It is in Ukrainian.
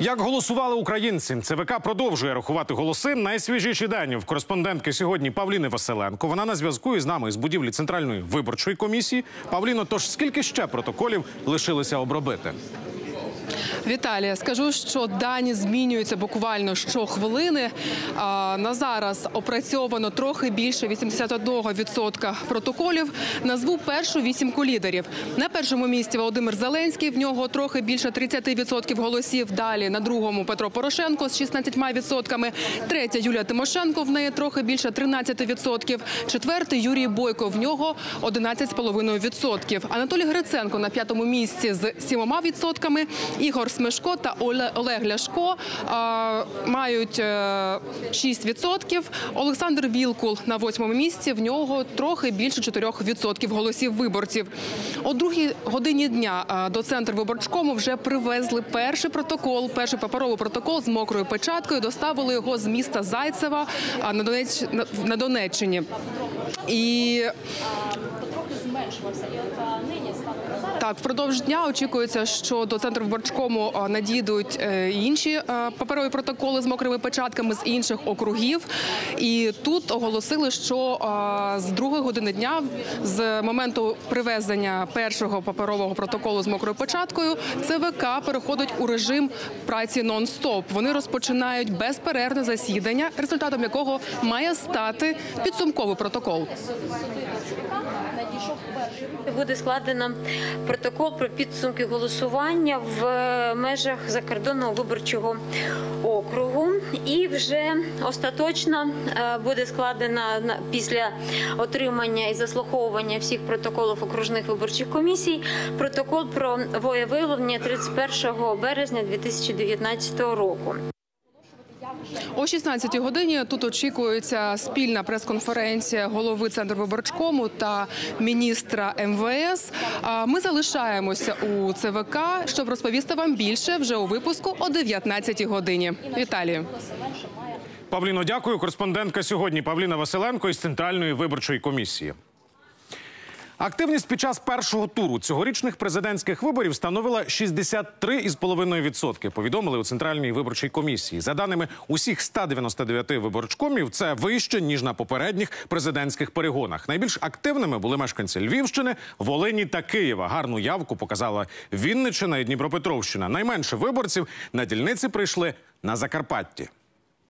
Як голосували українці, ЦВК продовжує рахувати голоси. Найсвіжіші дані в кореспондентки сьогодні Павліни Василенко. Вона на зв'язку із нами з будівлі центральної виборчої комісії. Павліно, тож скільки ще протоколів лишилося обробити? Віталія, скажу, що дані змінюються буквально щохвилини. На зараз опрацьовано трохи більше 81% протоколів. Назву першу вісімку лідерів. На першому місці Володимир Зеленський. В нього трохи більше 30% голосів. Далі на другому Петро Порошенко з 16%. Третя Юлія Тимошенко. В неї трохи більше 13%. Четвертий Юрій Бойко. В нього 11,5%. Анатолій Гриценко на п'ятому місці з 7%. Ігор Смешко та Олег Ляшко мають е, 6%. Олександр Вілкул на восьмому місці. В нього трохи більше 4% голосів виборців. О другій годині дня до центру виборчкому вже привезли перший протокол, перший паперовий протокол з мокрою печаткою. Доставили його з міста Зайцева а, на, Донеч... на- на Донеччині. І так, впродовж дня очікується, що до центру виборчкому а, надійдуть е, інші паперові протоколи з мокрими печатками з інших округів. І тут оголосили, що з другої години дня, з моменту привезення першого паперового протоколу з мокрою печаткою, ЦВК переходить у режим праці нон-стоп. Вони розпочинають безперервне засідання, результатом якого має стати підсумковий протокол. Буде складено протокол про підсумки голосування в межах закордонного виборчого округу, і вже остаточно е, буде складено після отримання і заслуховування всіх протоколів окружних виборчих комісій протокол про воєвиявлення 31 березня 2019 року. О 16-й годині тут очікується спільна прес-конференція голови центру виборчкому та міністра МВС. Ми залишаємося у ЦВК, щоб розповісти вам більше вже у випуску о 19-й годині. Віталію. Павліно, дякую. Кореспондентка сьогодні Павліна Василенко із центральної виборчої комісії. Активність під час першого туру цьогорічних президентських виборів становила 63,5%, повідомили у центральній виборчій комісії. За даними усіх 199 виборчкомів, це вище ніж на попередніх президентських перегонах. Найбільш активними були мешканці Львівщини, Волині та Києва. Гарну явку показала Вінниччина і Дніпропетровщина. Найменше виборців на дільниці прийшли на Закарпатті.